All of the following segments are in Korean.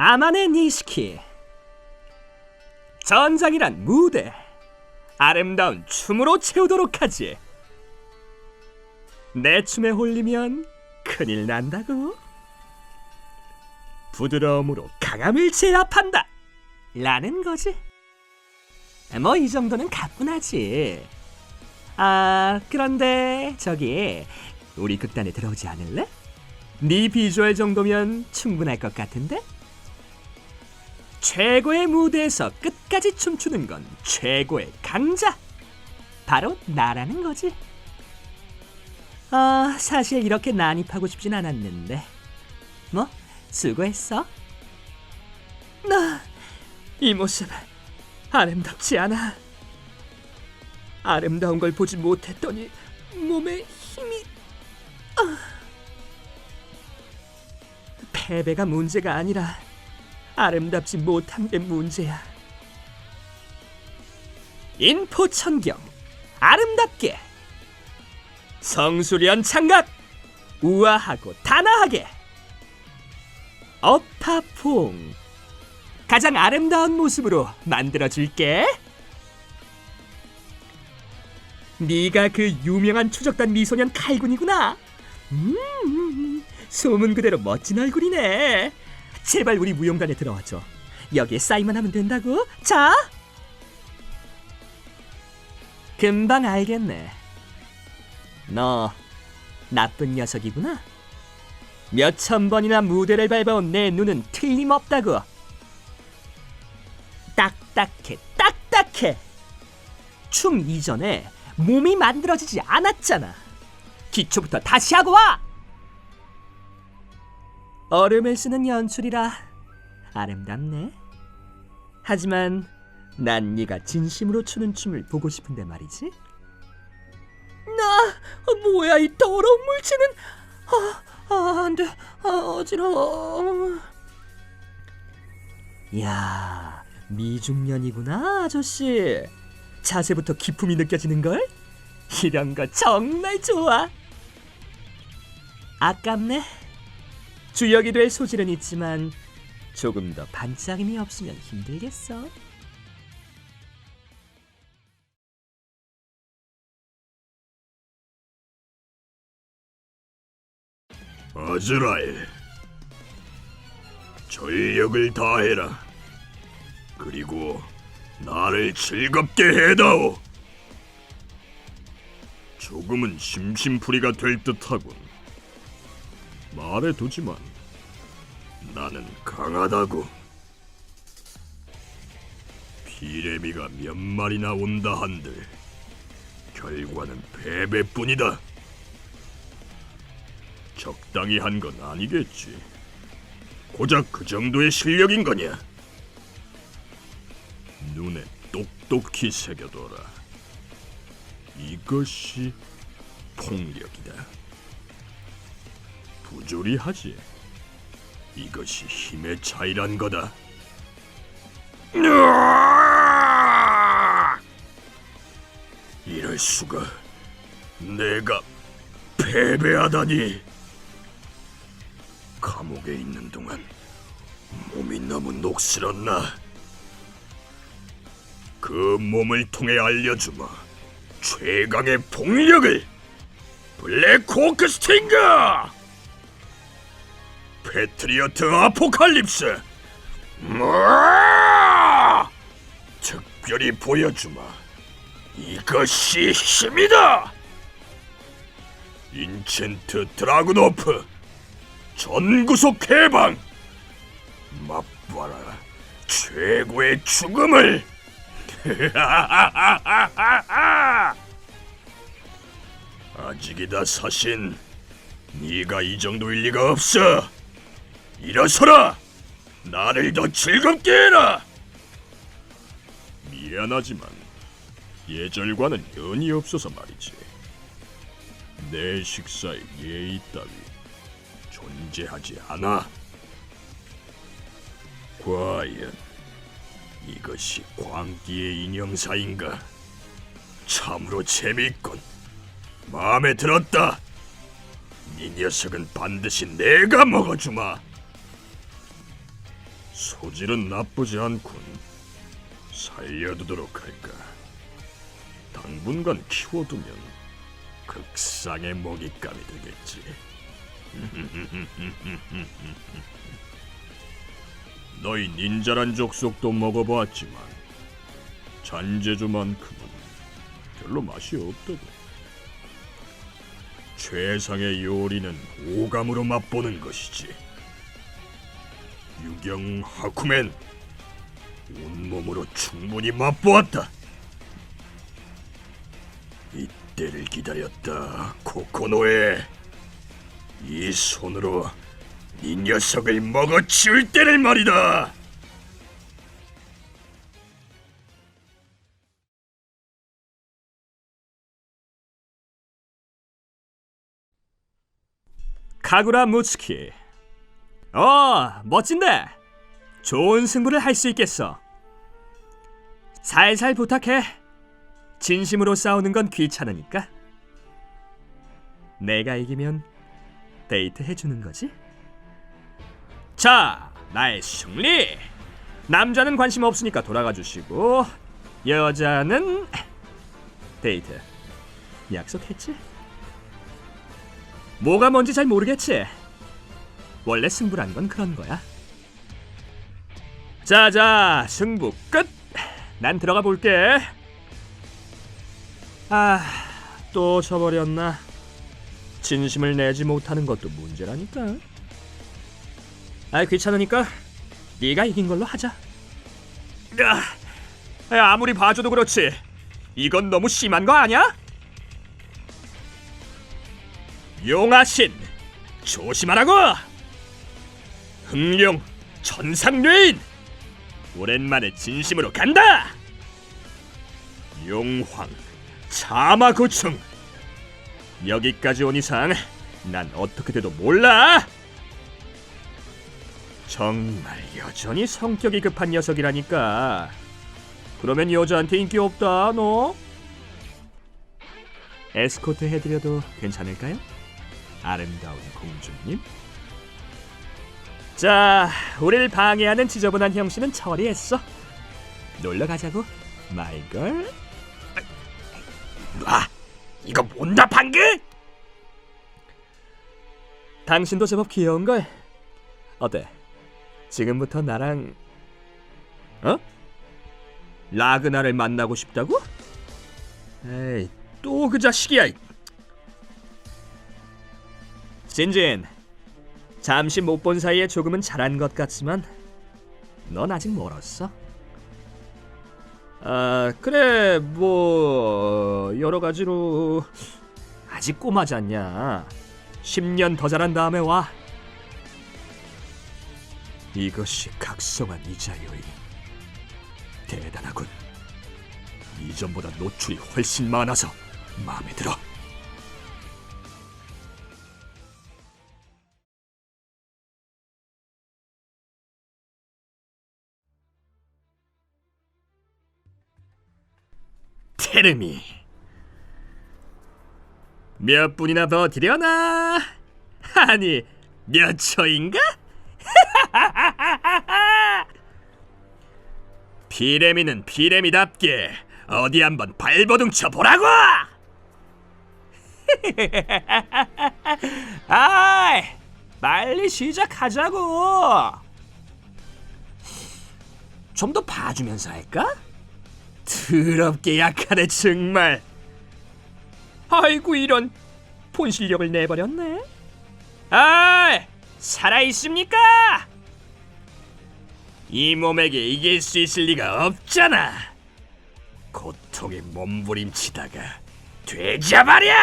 아마네 니시키. 전장이란 무대 아름다운 춤으로 채우도록 하지. 내 춤에 홀리면 큰일 난다고. 부드러움으로 강함을 제압한다. 라는 거지. 뭐 이 정도는 가뿐하지. 아 그런데 저기 우리 극단에 들어오지 않을래? 네 비주얼 정도면 충분할 것 같은데? 최고의 무대에서 끝까지 춤추는 건 최고의 강자. 바로 나라는 거지. 아 사실 이렇게 난입하고 싶진 않았는데. 뭐? 수고했어? 나 이 모습 아름답지 않아. 아름다운 걸 보지 못했더니 몸에 힘이 아. 패배가 문제가 아니라 아름답지 못한 게 문제야. 인포천경 아름답게 성수련 창각 우아하고 단아하게 어파퐁 가장 아름다운 모습으로 만들어줄게. 네가 그 유명한 추적단 미소년 칼군이구나. 음, 소문 그대로 멋진 얼굴이네. 제발 우리 무용단에 들어와줘. 여기에 사인만 하면 된다고. 자. 금방 알겠네. 너 나쁜 녀석이구나. 몇천 번이나 무대를 밟아온 내 눈은 틀림없다고. 딱딱해, 딱딱해. 춤 이전에 몸이 만들어지지 않았잖아. 기초부터 다시 하고 와. 얼음을 쓰는 연출이라 아름답네. 하지만 난 네가 진심으로 추는 춤을 보고 싶은데 말이지. 나 뭐야 이 더러운 물체는 아, 아 안돼 아, 어지러워. 야 미중년이구나 아저씨. 자세부터 기품이 느껴지는 걸. 이런 거 정말 좋아. 아깝네. 주역이 될 소질은 있지만 조금 더 반짝임이 없으면 힘들겠어. 아즈라엘 전력을 다해라. 그리고 나를 즐겁게 해다오. 조금은 심심풀이가 될 듯하군 말해두지만 나는 강하다고 비레미가 몇 마리나 온다 한들 결과는 패배뿐이다 적당히 한 건 아니겠지. 고작 그 정도의 실력인 거냐? 눈에 똑똑히 새겨둬라. 이것이 폭력이다. 부조리하지. 이것이 힘의 차이란 거다. 으아! 이럴 수가. 내가 패배하다니. 감옥에 있는 동안 몸이 너무 녹슬었나? 그 몸을 통해 알려주마 최강의 폭력을 블랙 호크 스팅거 패트리어트 아포칼립스! 으아! 특별히 보여주마. 이것이 힘이다! 인챈트 드라군오프 전구속 해방! 맛봐라 최고의 죽음을! 아직이다 사신. 네가 이 정도일 리가 없어 일어서라 나를 더 즐겁게 해라 미안하지만 예절과는 연이 없어서 말이지 내 식사에 예의 따위 존재하지 않아. 과연 이것이 광기의 인형사인가? 참으로 재밌군. 마음에 들었다. 이 녀석은 반드시 내가 먹어주마. 소질은 나쁘지 않군. 살려두도록 할까. 당분간 키워두면 극상의 먹잇감이 되겠지. 너희 닌자란 족속도 먹어보았지만 잔재주만큼은 별로 맛이 없더군. 최상의 요리는 오감으로 맛보는 것이지. 유경 하쿠멘 온몸으로 충분히 맛보았다. 이때를 기다렸다, 코코노에. 이 손으로 이 녀석을 먹어치울 때를 말이다. 카구라 무츠키. 어, 멋진데. 좋은 승부를 할 수 있겠어. 살살 부탁해. 진심으로 싸우는 건 귀찮으니까. 내가 이기면 데이트 해주는 거지? 자, 나의 승리. 남자는 관심 없으니까 돌아가 주시고 여자는 데이트. 약속했지? 뭐가 뭔지 잘 모르겠지. 원래 승부란 건 그런 거야. 자자, 승부 끝. 난 들어가 볼게. 아, 또 져버렸나? 진심을 내지 못하는 것도 문제라니까. 아, 귀찮으니까 네가 이긴 걸로 하자. 야, 야, 아무리 봐줘도 그렇지. 이건 너무 심한 거 아니야? 용하신 조심하라고 흥룡 천상뇌인! 오랜만에 진심으로 간다! 용황 차마고충! 여기까지 온 이상 난 어떻게 돼도 몰라! 정말 여전히 성격이 급한 녀석이라니까. 그러면 여자한테 인기 없다 너? 에스코트 해드려도 괜찮을까요? 아름다운 공주님. 자, 우릴 방해하는 지저분한 형씨는 처리했어. 놀러 가자고, 마이걸. 아, 이거 뭔다 방금? 당신도 제법 귀여운 걸. 어때? 지금부터 나랑 어? 라그나를 만나고 싶다고? 에이, 또 그 자식이야. 진진, 잠시 못 본 사이에 조금은 잘한 것 같지만 넌 아직 멀었어. 아, 그래, 뭐 여러 가지로 아직 꼬마지 않냐. 10년 더 자란 다음에 와. 이것이 각성한 이자요이. 대단하군. 이전보다 노출이 훨씬 많아서 마음에 들어. 테르미 몇 분이나 버티려나? 아니 몇 초인가? 피레미는 피레미답게 어디 한번 발버둥 쳐보라고! 아이, 빨리 시작하자고. 좀 더 봐주면서 할까? 더럽게 약하네 정말. 아이고 이런 본 실력을 내버렸네. 아, 살아 있습니까? 이 몸에게 이길 수 있을 리가 없잖아. 고통에 몸부림치다가 되잡아려!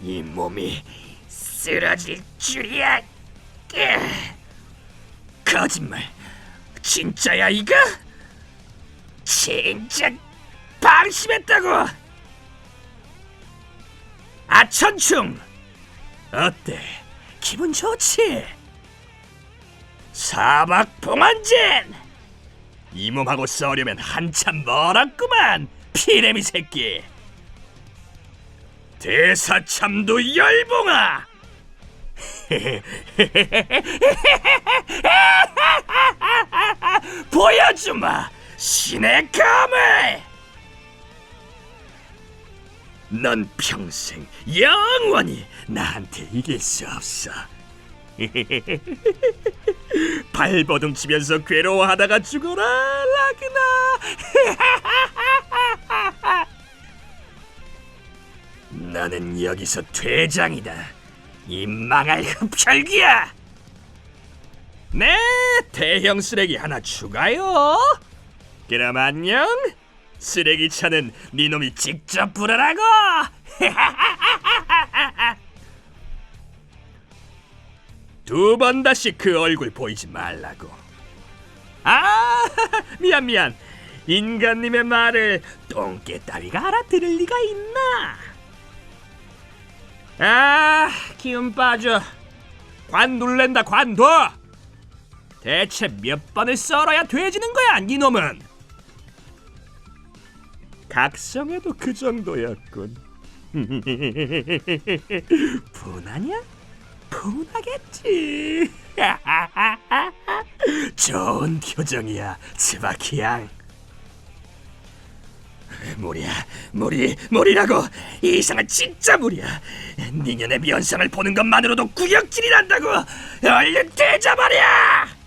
이 몸이 쓰러질 줄이야. 으. 거짓말. 진짜야 이거? 진짜 방심했다고. 아천충. 어때? 기분 좋지? 사막 봉환진! 이 몸하고 싸우려면 한참 멀었구만, 피레미 새끼! 대사참도 열봉아! 보여주마 신의 감을! 넌 평생 영원히 나한테 이길 수 없어. 발버둥 치면서 괴로워하다가 죽어라 라그나! 너는 여기서 퇴장이다. 이 망할 흡혈귀야! 네 대형 쓰레기 하나 추가요 그럼 안녕 쓰레기 차는 네 놈이 직접 부르라고! 두 번 다시 그 얼굴 보이지 말라고. 아 미안 미안. 인간님의 말을 똥개다리가 알아들을 리가 있나? 아 기운 빠져. 관 눌랜다 관둬! 대체 몇 번을 썰어야 돼지는 거야 니놈은 각성에도 그 정도였군. 분하냐? 분하겠지. 좋은 표정이야 스바키 양 무리야 무리 무리라고. 이 이상은 진짜 무리야. 니년의 면상을 보는 것만으로도 구역질이 난다고. 얼른 되자말이야